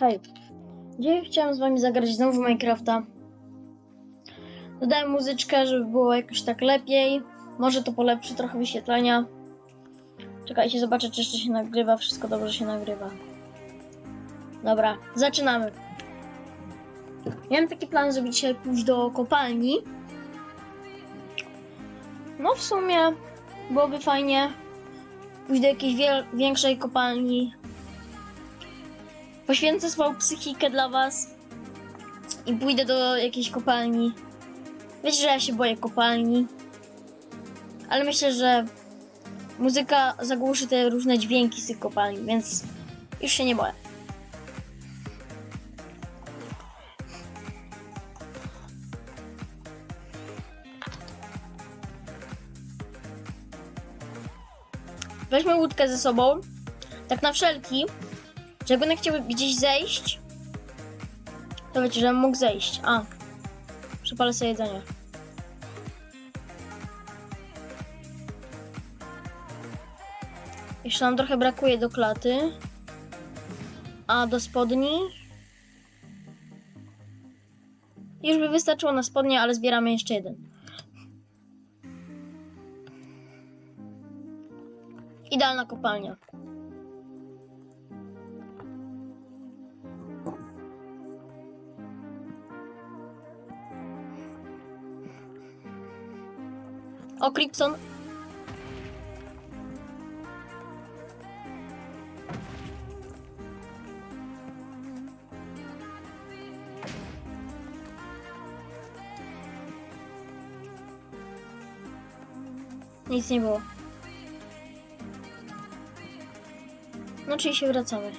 Hej. Dzisiaj chciałem z wami zagrać znowu w Minecrafta. Dodałem muzyczkę, żeby było jakoś tak lepiej. Może to polepszy trochę wyświetlenia. Czekajcie, zobaczę czy jeszcze się nagrywa. Wszystko dobrze się nagrywa. Dobra, zaczynamy. Miałem taki plan, żeby dzisiaj pójść do kopalni. No w sumie byłoby fajnie pójść do jakiejś większej kopalni, Poświęcę swoją psychikę dla was i pójdę do jakiejś kopalni. Wiecie, że ja się boję kopalni, ale myślę, że muzyka zagłuszy te różne dźwięki z tych kopalni, więc już się nie boję. Weźmy łódkę ze sobą, tak na wszelki, że jak chciał gdzieś zejść, to wiecie, żebym mógł zejść. A, przepalę sobie jedzenie. Jeszcze nam trochę brakuje do klaty. A do spodni? Już by wystarczyło na spodnie, ale zbieramy jeszcze jeden. Idealna kopalnia. O, Krypson. Nic nie było. No, czyli się wracamy.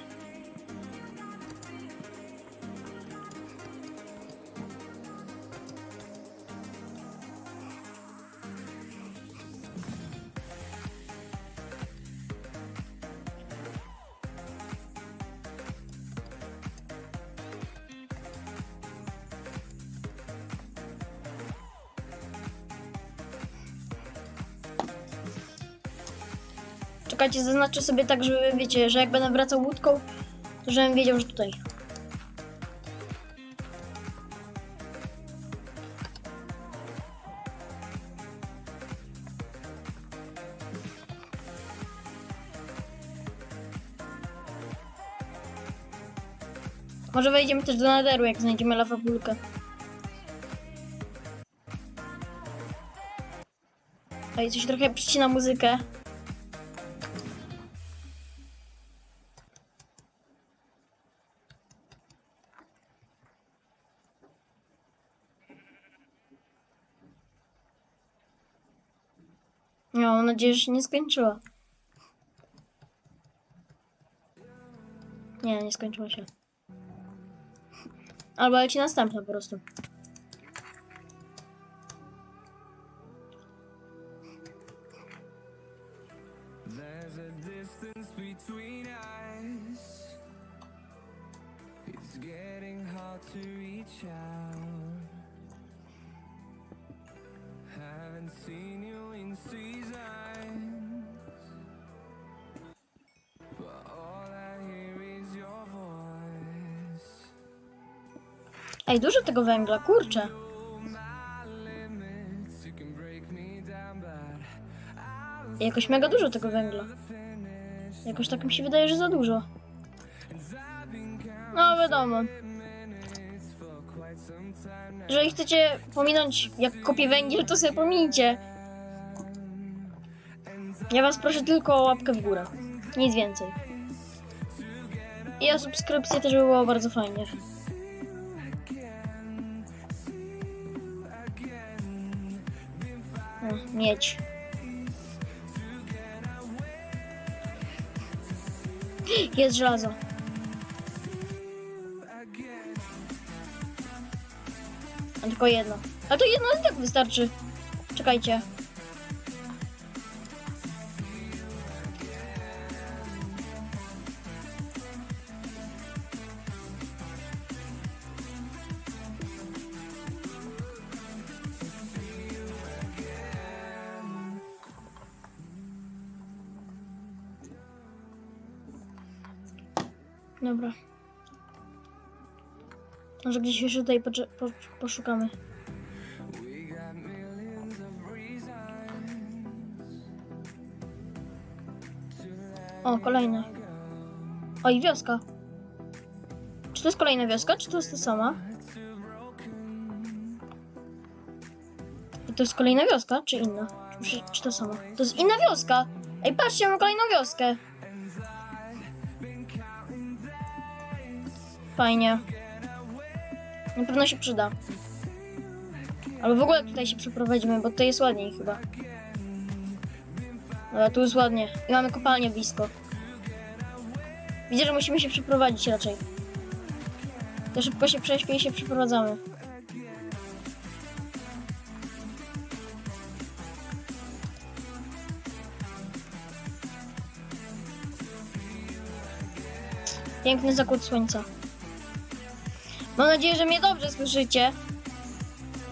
Zaznaczę sobie tak, żeby wiecie, że jak będę wracał łódką, to żebym wiedział, że tutaj. Może wejdziemy też do Netheru, jak znajdziemy lawabulkę. Ej, coś trochę przycina muzykę. Nadzieję, że się nie skończyła. Nie, nie skończyła się. Albo leci następna po prostu. Ej, dużo tego węgla, kurczę. Jakoś mega dużo tego węgla. Jakoś tak mi się wydaje, że za dużo. No wiadomo. Jeżeli chcecie pominąć, jak kopię węgiel, to sobie pominijcie. Ja was proszę tylko o łapkę w górę. Nic więcej. I o subskrypcję też by było bardzo fajnie. Mieć. Jest żelazo. Mam tylko jedno. Ale to jedno i tak wystarczy. Czekajcie. Dobra. Może gdzieś jeszcze tutaj poszukamy. O, kolejne. O, i wioska. Czy to jest kolejna wioska, czy to jest ta sama? To jest kolejna wioska, czy inna? Czy, czy to sama? To jest inna wioska! Ej, patrzcie, mam kolejną wioskę! Fajnie. Na pewno się przyda. Albo w ogóle tutaj się przeprowadzimy, bo tutaj jest ładniej chyba. Ale tu jest ładnie. I mamy kopalnię blisko. Widzę, że musimy się przeprowadzić raczej. To szybko się prześpię i się przeprowadzamy. Piękny zakład słońca. Mam nadzieję, że mnie dobrze słyszycie.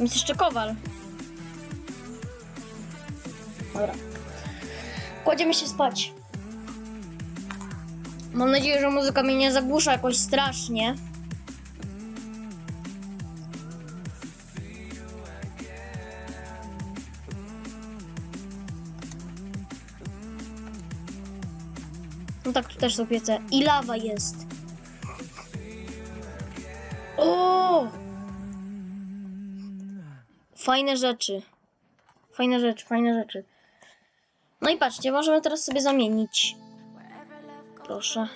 Jest jeszcze kowal. Dobra. Kładziemy się spać. Mam nadzieję, że muzyka mnie nie zagłusza jakoś strasznie. No tak, tu też są piece. I lawa jest. O! Fajne rzeczy. Fajne rzeczy, fajne rzeczy. No i patrzcie, możemy teraz sobie zamienić. Proszę.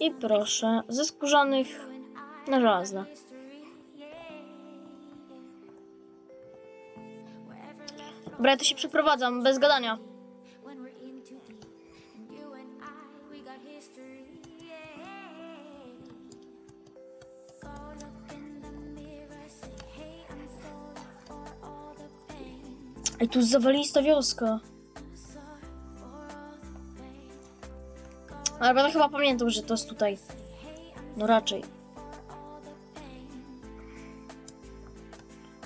I proszę, ze skórzanych na żelazne. Dobra, ja to się przeprowadzam, bez gadania. Tu jest zawalista wioska. Ale będę chyba pamiętał, że to jest tutaj. No raczej.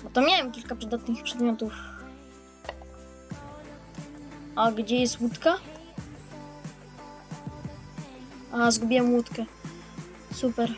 Bo tam miałem kilka przydatnych przedmiotów. A gdzie jest łódka? A, zgubiłem łódkę. Super.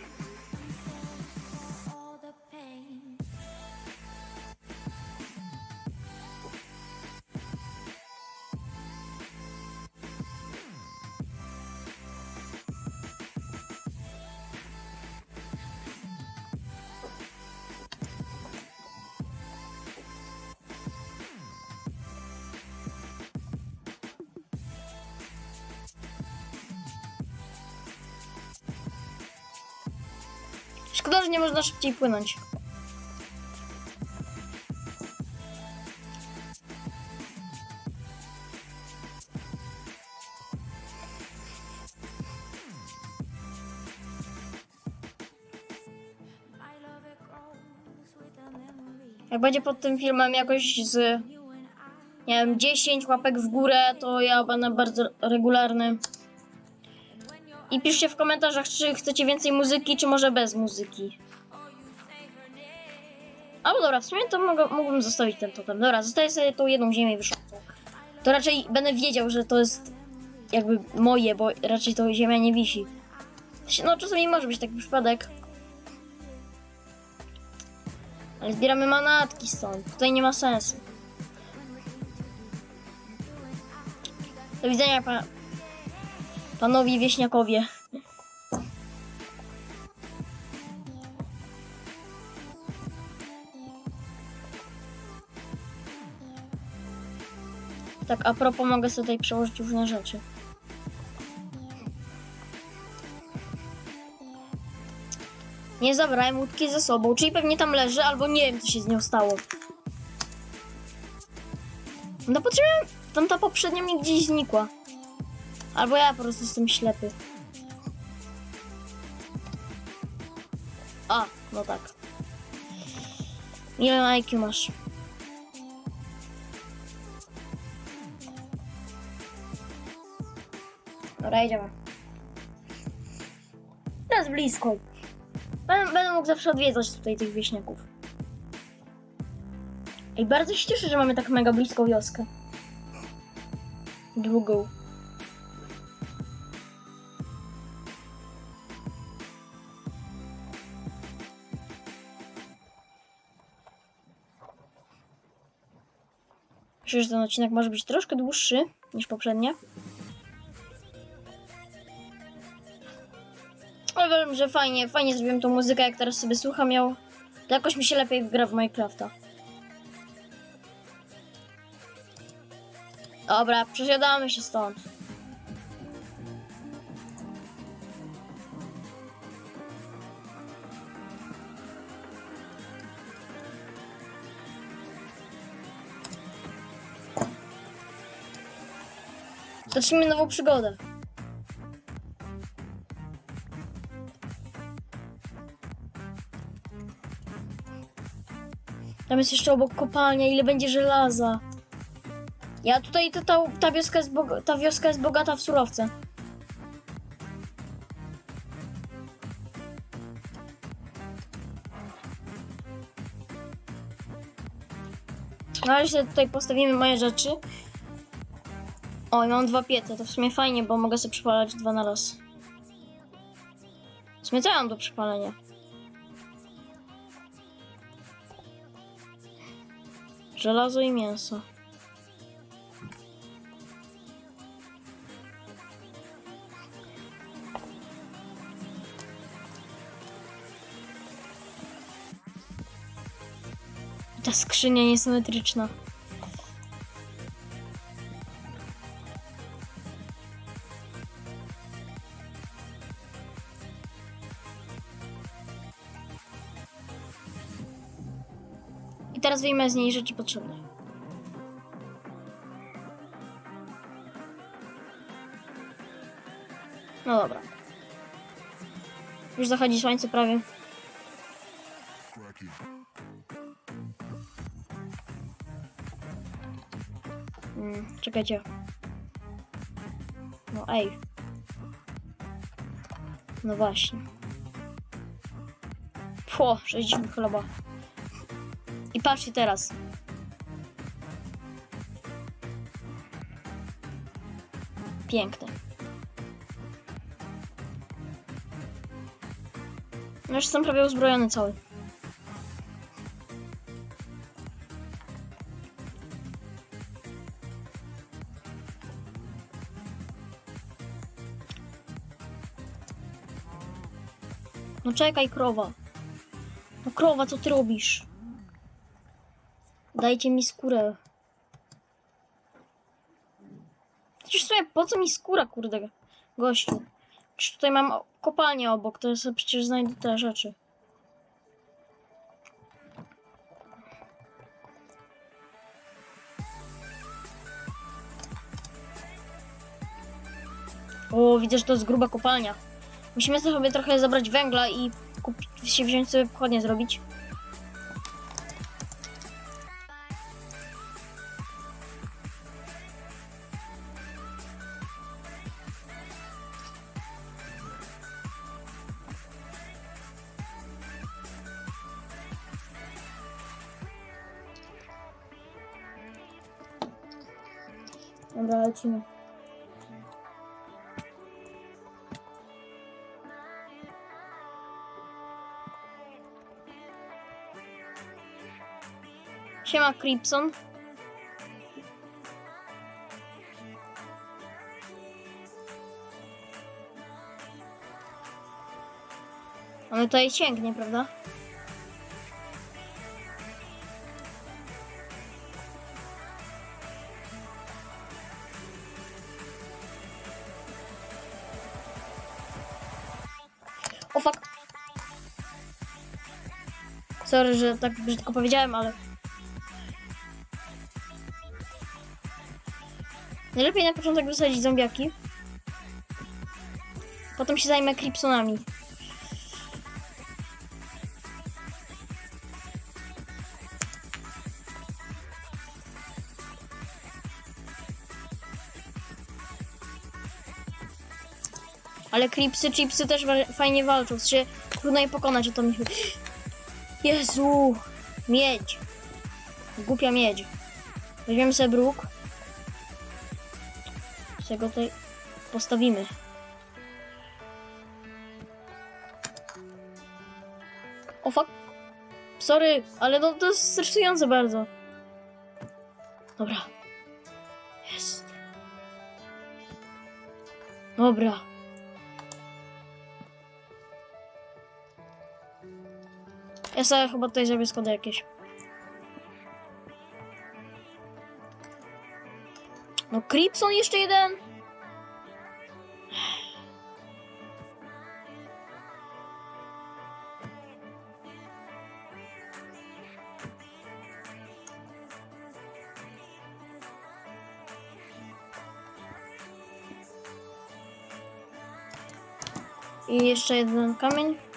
Szkoda, że nie można szybciej płynąć. Jak będzie pod tym filmem jakoś z, nie wiem, 10 łapek w górę, to ja będę bardzo regularny. I piszcie w komentarzach, czy chcecie więcej muzyki, czy może bez muzyki. Albo dobra, w sumie to mogę, mógłbym zostawić ten totem. Dobra, zostaję sobie tą jedną ziemię wyszącą. To raczej będę wiedział, że to jest jakby moje, bo raczej to ziemia nie wisi. No czasami może być taki przypadek. Ale zbieramy manatki stąd. Tutaj nie ma sensu. Do widzenia, pa panowie wieśniakowie. Tak, a propos mogę sobie tutaj przełożyć różne rzeczy. Nie zabrałem łódki ze sobą, czyli pewnie tam leży, albo nie wiem, co się z nią stało. No potrzebujemy... Tam ta poprzednia mi gdzieś znikła. Albo ja po prostu jestem ślepy. A, no tak. Ile IQ masz? Dobra, idziemy. Teraz blisko. Będę, będę mógł zawsze odwiedzać tutaj tych wieśniaków. Ej, bardzo się cieszę, że mamy tak mega blisko wioskę. Drugą. Czuję, że ten odcinek może być troszkę dłuższy niż poprzednie. Ale wiem, że fajnie, fajnie zrobiłem tą muzykę, jak teraz sobie słucham ją. To jakoś mi się lepiej gra w Minecrafta. Dobra, przesiadamy się stąd. Zacznijmy nową przygodę. Tam jest jeszcze obok kopalnia, ile będzie żelaza. Ja tutaj, ta, ta, wioska jest ta wioska jest bogata w surowce. Na razie tutaj postawimy moje rzeczy. O, i mam dwa piece, to w sumie fajnie, bo mogę sobie przypalać dwa na raz. W ja do przypalenia? Żelazo i mięso. Ta skrzynia niesymetryczna. Wyjmę z niej rzeczy potrzebne. No dobra. Już zachodzi słońce prawie. Mm, czekajcie. No ej. No właśnie. Pło, 60 chleba. I patrzcie teraz. Piękne. No już jestem prawie uzbrojony cały. No czekaj, krowa. No krowa, co ty robisz? Dajcie mi skórę. Przecież sobie, po co mi skóra, kurde, gościu? Przecież tutaj mam kopalnię obok, to ja sobie przecież znajdę te rzeczy. O, widzę, że to jest gruba kopalnia. Musimy sobie trochę zabrać węgla i kupić, się wziąć sobie pochodnie zrobić. Lecimy. Siema, Cripson. Ale tutaj sięgnie, prawda? Sorry, że tak brzydko powiedziałem, ale Najlepiej na początek wysadzić zombiaki. Potem się zajmę Cripsonami. Ale Cripsy, Chipsy też fajnie walczą. W trudno je pokonać, o to mi chodzi. Jezu! Miedź! Głupia miedź. Weźmiemy sobie bruk. Sobie go tutaj postawimy. O fuck. Sorry, ale to, to jest stresujące bardzo. Dobra. Jest. Dobra. Ja sobie chyba tutaj zrobię jakieś. No Cripson jeszcze jeden. I jeszcze jeden kamień.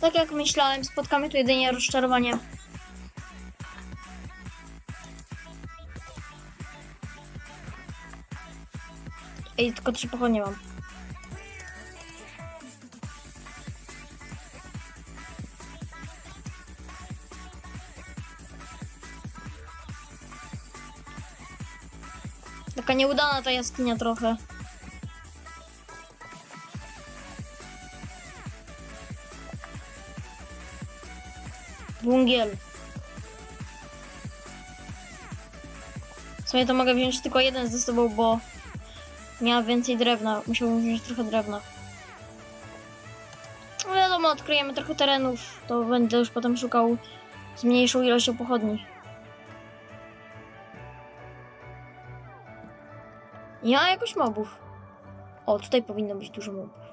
Tak jak myślałem, spotkamy tu jedynie rozczarowanie. Ej, tylko trzy pochodnie mam. Taka nieudana ta jaskinia trochę. Bungiel. W sumie to mogę wziąć tylko jeden ze sobą, bo miała więcej drewna. Musiałbym wziąć trochę drewna. No wiadomo, odkryjemy trochę terenów, to będę już potem szukał z mniejszą ilością pochodni. Ja jakoś mobów. O, tutaj powinno być dużo mobów.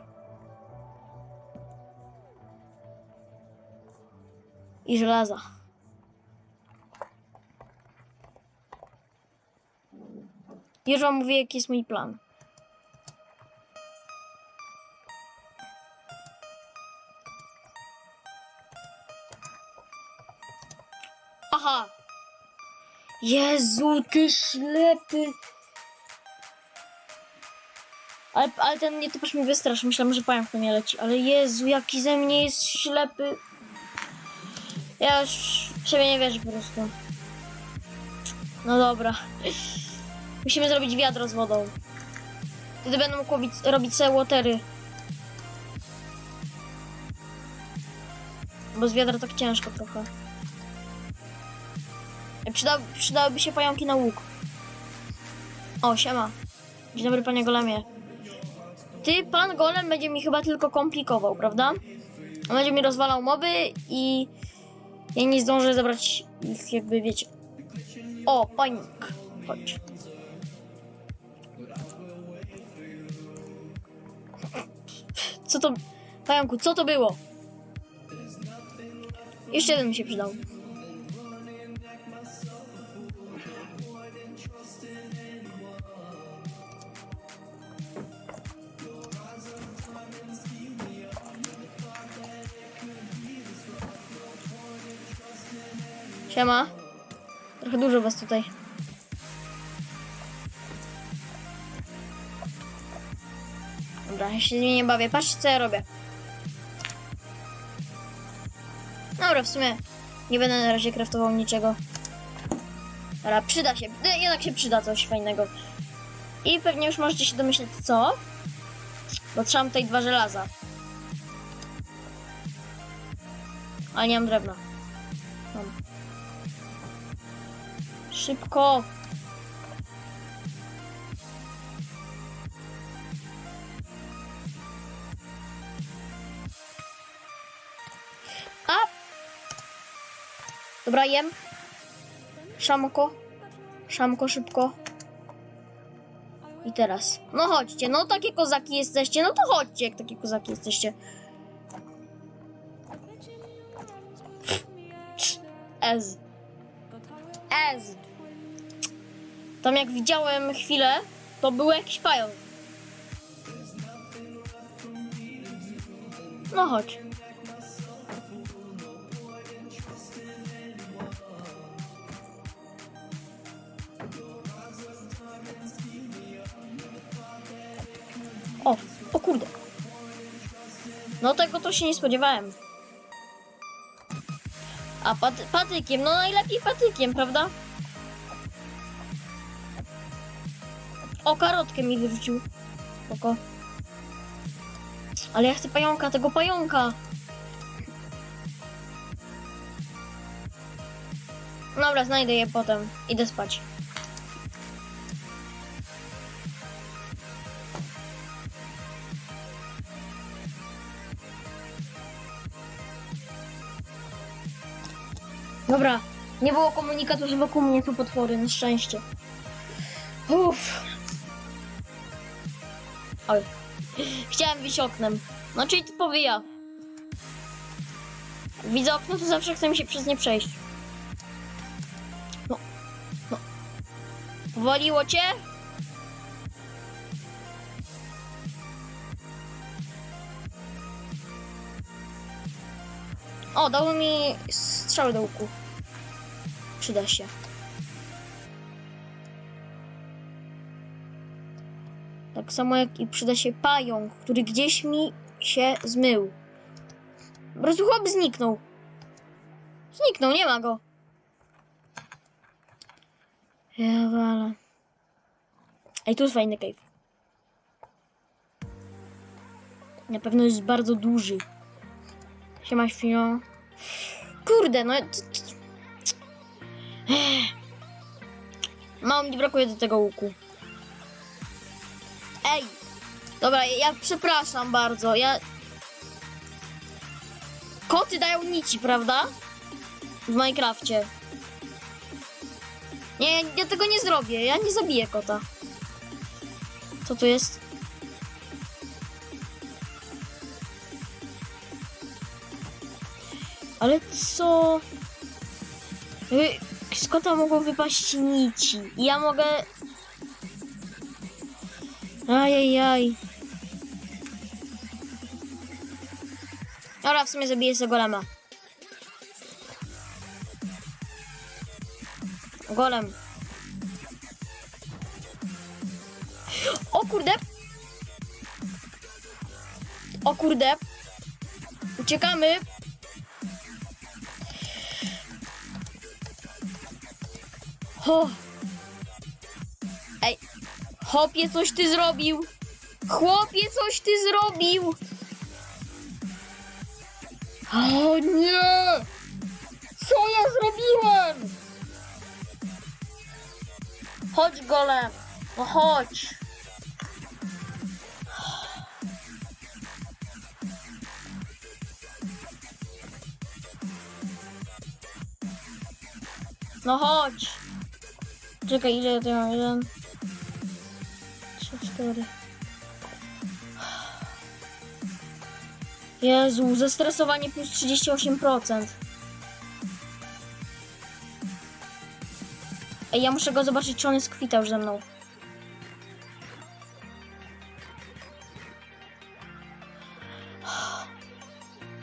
I żelaza. Już wam mówię, jaki jest mój plan. Aha! Jezu, ty ślepy! Ale, ale ten nietyposz mi wystraszy. Myślałem, że pająk to nie leci. Ale Jezu, jaki ze mnie jest ślepy. Ja już w siebie nie wierzę po prostu. No dobra. Musimy zrobić wiadro z wodą. Wtedy będę mógł robić, robić sobie watery. Bo z wiadra tak ciężko trochę. Ej, Przyda, przydałyby się pająki na łuk. O, siema. Dzień dobry, panie golemie. Ty, pan golem, będzie mi chyba tylko komplikował, prawda? On będzie mi rozwalał moby i ja nie zdążę zabrać ich, jakby wiecie. O, panik. Chodź. Co to... Pająku, co to było? Jeszcze jeden mi się przydał. Siema. Trochę dużo was tutaj. Dobra, ja się nie bawię. Patrzcie, co ja robię. Dobra, w sumie nie będę na razie kraftował niczego. Dobra, przyda się. e, Jednak się przyda coś fajnego. I pewnie już możecie się domyśleć co. Bo trzeba tutaj dwa żelaza. Ale nie mam drewna. Mam. Szybko! A! Dobra, jem. Szamko. Szamko, szybko. I teraz. No chodźcie, no takie kozaki jesteście, no to chodźcie, jak takie kozaki jesteście. Ez. Ez. Tam jak widziałem chwilę, to był jakiś pająk. No chodź. O, o kurde. No tego to się nie spodziewałem. A pat patykiem, no najlepiej patykiem, prawda? O, karotkę mi wyrzucił. Spoko. Ale ja chcę pająka, tego pająka. Dobra, znajdę je potem. Idę spać. Dobra, nie było komunikatu, że wokół mnie tu potwory, na szczęście. Uff. Oj. Chciałem wyjść oknem. No czyli typowy ja. Widzę okno, to zawsze chce mi się przez nie przejść. No. No. Powaliło cię? O, dało mi strzał do łuku. Przyda się. Tak samo jak i przyda się pająk, który gdzieś mi się zmył. Po prostu chłop zniknął. Zniknął, nie ma go. Ja wale. Ej, tu jest fajny cave. Na pewno jest bardzo duży. Siema, świnio. Kurde, no... Mało mi brakuje do tego łuku. Ej! Dobra, ja przepraszam bardzo, ja... Koty dają nici, prawda? W Minecrafcie. Nie, ja, ja tego nie zrobię, ja nie zabiję kota. Co tu jest? Ale co? Y, Z kota mogą wypaść nici. Ja mogę... Ajajaj. Dobra, w sumie zabiję sobie golema. Golem. O kurde! O kurde! Uciekamy! Ej! Chłopie, coś ty zrobił! Chłopie, coś ty zrobił! O nie! Co ja zrobiłem? Chodź, golem. No chodź. No chodź. Czekaj, ile ja mam? Jeden, cztery. Jezu, zestresowanie plus 38%. Ej, ja muszę go zobaczyć, czy on jest kwita już ze mną.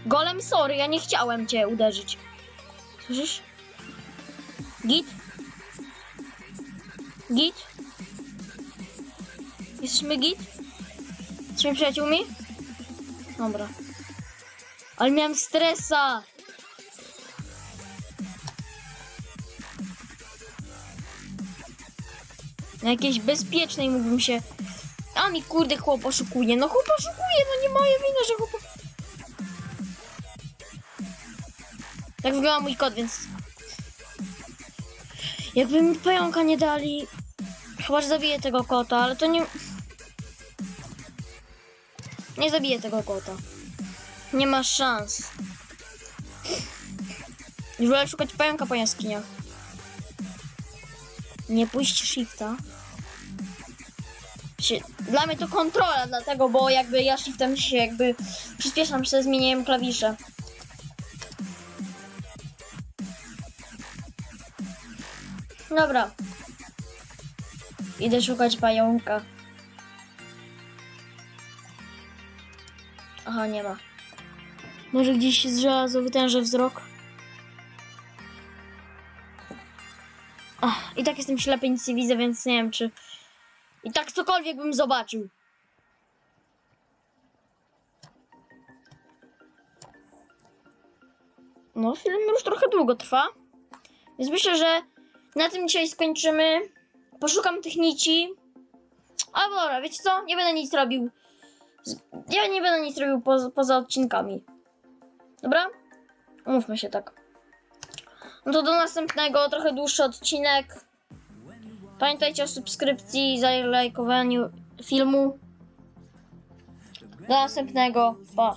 Golem, sorry, ja nie chciałem cię uderzyć. Słyszysz? Git? Git? Jesteśmy git? Jesteśmy przyjaciółmi? Dobra. Ale miałem stresa! Na jakiejś bezpiecznej mógłbym się... A mi kurde chłop oszukuje. No chłop oszukuje, no nie moja wina, że chłop... Tak wygląda mój kod, więc... Jakby mi pająka nie dali... Chyba, że zabiję tego kota, ale to nie... Nie zabiję tego kota. Nie ma szans. Już wolę szukać pająka po jaskiniach. Nie pójść shifta. Dla mnie to kontrola, dlatego, bo jakby ja shiftem się jakby przyspieszam się, zmieniałem klawisze. Dobra. Idę szukać pająka. Aha, nie ma. Może gdzieś z żelazo wytężę wzrok? Ach, I tak jestem ślepy, nic nie widzę, więc nie wiem, czy... I tak cokolwiek bym zobaczył. no film już trochę długo trwa. Więc myślę, że na tym dzisiaj skończymy. Poszukam tych nici. A dobra, wiecie co? Nie będę nic robił. Ja nie będę nic robił poza, poza odcinkami. Dobra? Umówmy się tak. No to do następnego, trochę dłuższy odcinek. Pamiętajcie o subskrypcji, zalajkowaniu filmu. Do następnego. Pa.